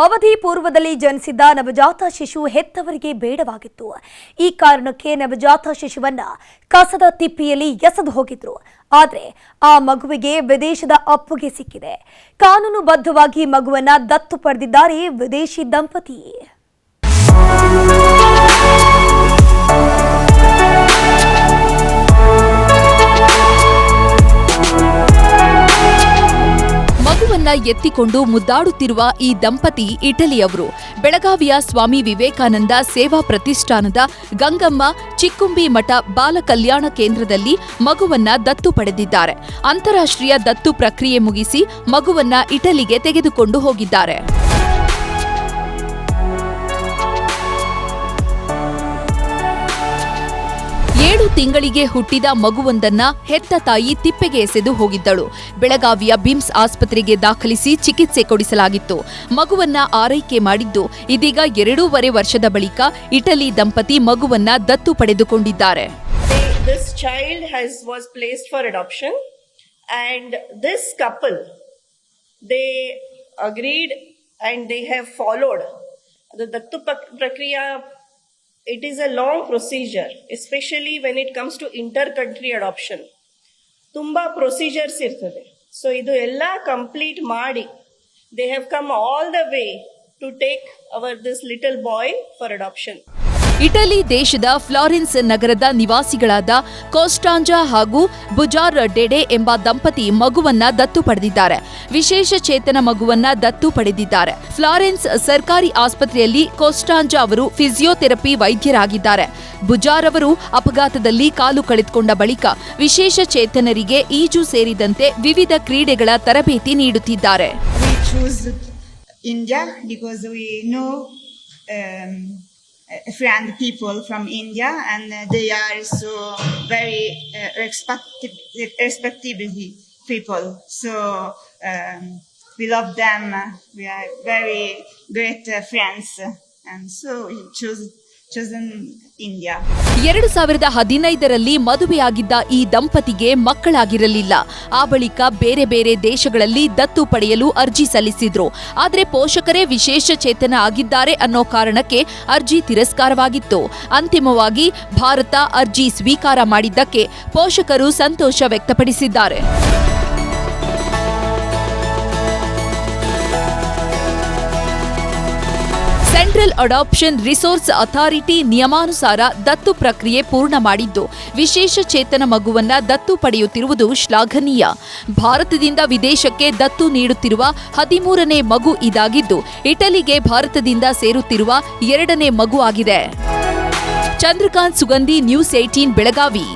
ಅವಧಿ ಪೂರ್ವದಲ್ಲಿ ಜನಿಸಿದ್ದ ನವಜಾತ ಶಿಶು ಹೆತ್ತವರಿಗೆ ಬೇಡವಾಗಿತ್ತು. ಈ ಕಾರಣಕ್ಕೆ ನವಜಾತ ಶಿಶುವನ್ನ ಕಸದ ತಿಪ್ಪಿಯಲ್ಲಿ ಎಸೆದು ಹೋಗಿದ್ರು. ಆದರೆ ಆ ಮಗುವಿಗೆ ವಿದೇಶದ ಅಪ್ಪುಗೆ ಸಿಕ್ಕಿದೆ. ಕಾನೂನುಬದ್ಧವಾಗಿ ಮಗುವನ್ನ ದತ್ತು ಪಡೆದಿದ್ದಾರೆ ವಿದೇಶಿ ದಂಪತಿ. ಎತ್ತಿಕೊಂಡು ಮುದ್ದಾಡುತ್ತಿರುವ ಈ ದಂಪತಿ ಇಟಲಿಯವರು. ಬೆಳಗಾವಿಯ ಸ್ವಾಮಿ ವಿವೇಕಾನಂದ ಸೇವಾ ಪ್ರತಿಷ್ಠಾನದ ಗಂಗಮ್ಮ ಚಿಕ್ಕುಂಬಿ ಮಠ ಬಾಲ ಕಲ್ಯಾಣ ಕೇಂದ್ರದಲ್ಲಿ ಮಗುವನ್ನ ದತ್ತು ಪಡೆದಿದ್ದಾರೆ. ಅಂತಾರಾಷ್ಟ್ರೀಯ ದತ್ತು ಪ್ರಕ್ರಿಯೆ ಮುಗಿಸಿ ಮಗುವನ್ನ ಇಟಲಿಗೆ ತೆಗೆದುಕೊಂಡು ಹೋಗಿದ್ದಾರೆ. ತಿಂಗಳಿಗೆ ಹುಟ್ಟಿದ ಮಗುವೊಂದನ್ನ ಹೆತ್ತ ತಾಯಿ ತಿಪ್ಪೆಗೆ ಎಸೆದು ಹೋಗಿದ್ದಳು. ಬೆಳಗಾವಿಯ ಬಿಮ್ಸ್ ಆಸ್ಪತ್ರೆಗೆ ದಾಖಲಿಸಿ ಚಿಕಿತ್ಸೆ ಕೊಡಿಸಲಾಗಿತ್ತು. ಮಗುವನ್ನ ಆರೈಕೆ ಮಾಡಿದ್ದು ಇದೀಗ ಎರಡೂವರೆ ವರ್ಷದ ಬಳಿಕ ಇಟಲಿ ದಂಪತಿ ಮಗುವನ್ನ ದತ್ತು ಪಡೆದುಕೊಂಡಿದ್ದಾರೆ. They, agreed and they have followed it is a long procedure especially when it comes to inter country adoption ತುಂಬಾ ಪ್ರೊಸೀಜರ್ಸ್ ಇರ್ತದೆ ಸೊ ಇದು ಎಲ್ಲ ಕಂಪ್ಲೀಟ್ ಮಾಡಿ they have come all the way to take our this little boy for adoption Italy ದೇಶದ Florence ನಗರದ ನಿವಾಸಿಗಳಾದ ಕೋಸ್ಟಾಂಜಾ ಹಾಗೂ ಬುಜಾರ್ ಡೆಡೆ ಎಂಬ ದಂಪತಿ ಮಗುವನ್ನ ದತ್ತು ಪಡೆದಿದ್ದಾರೆ. ವಿಶೇಷ ಚೇತನ ಮಗುವನ್ನ ದತ್ತು ಪಡೆದಿದ್ದಾರೆ. ಫ್ಲಾರೆನ್ಸ್ ಸರ್ಕಾರಿ ಆಸ್ಪತ್ರೆಯಲ್ಲಿ ಕೋಸ್ಟಾಂಜಾ ಅವರು ಫಿಸಿಯೋಥೆರಪಿ ವೈದ್ಯರಾಗಿದ್ದಾರೆ. ಬುಜಾರ್ ಅವರು ಅಪಘಾತದಲ್ಲಿ ಕಾಲು ಕಳೆದುಕೊಂಡ ಬಳಿಕ ವಿಶೇಷ ಚೇತನರಿಗೆ ಈಜು ಸೇರಿದಂತೆ ವಿವಿಧ ಕ್ರೀಡೆಗಳ ತರಬೇತಿ ನೀಡುತ್ತಿದ್ದಾರೆ. Uh, friend people from India and uh, they are so very uh, respectable people. So um, we love them. We are very great friends, and so we choose. ಎರಡು ಸಾವಿರದ ಹದಿನೈದರಲ್ಲಿ ಮದುವೆಯಾಗಿದ್ದ ಈ ದಂಪತಿಗೆ ಮಕ್ಕಳಾಗಿರಲಿಲ್ಲ. ಆ ಬಳಿಕ ಬೇರೆ ಬೇರೆ ದೇಶಗಳಲ್ಲಿ ದತ್ತು ಪಡೆಯಲು ಅರ್ಜಿ ಸಲ್ಲಿಸಿದ್ರು. ಆದರೆ ಪೋಷಕರೇ ವಿಶೇಷ ಚೇತನ ಆಗಿದ್ದಾರೆ ಅನ್ನೋ ಕಾರಣಕ್ಕೆ ಅರ್ಜಿ ತಿರಸ್ಕಾರವಾಗಿತ್ತು. ಅಂತಿಮವಾಗಿ ಭಾರತ ಅರ್ಜಿ ಸ್ವೀಕಾರ ಮಾಡಿದ್ದಕ್ಕೆ ಪೋಷಕರು ಸಂತೋಷ ವ್ಯಕ್ತಪಡಿಸಿದ್ದಾರೆ. ಸೆಂಟ್ರಲ್ ಅಡಾಪ್ಷನ್ ರಿಸೋರ್ಸ್ ಅಥಾರಿಟಿ ನಿಯಮಾನುಸಾರ ದತ್ತು ಪ್ರಕ್ರಿಯೆ ಪೂರ್ಣ ಮಾಡಿದ್ದು, ವಿಶೇಷ ಚೇತನ ಮಗುವನ್ನ ದತ್ತು ಪಡೆಯುತ್ತಿರುವುದು ಶ್ಲಾಘನೀಯ. ಭಾರತದಿಂದ ವಿದೇಶಕ್ಕೆ ದತ್ತು ನೀಡುತ್ತಿರುವ ಹದಿಮೂರನೇ ಮಗು ಇದಾಗಿದ್ದು, ಇಟಲಿಗೆ ಭಾರತದಿಂದ ಸೇರುತ್ತಿರುವ ಎರಡನೇ ಮಗು ಆಗಿದೆ. Chandrakant Sugandhi news eighteen Belagavi.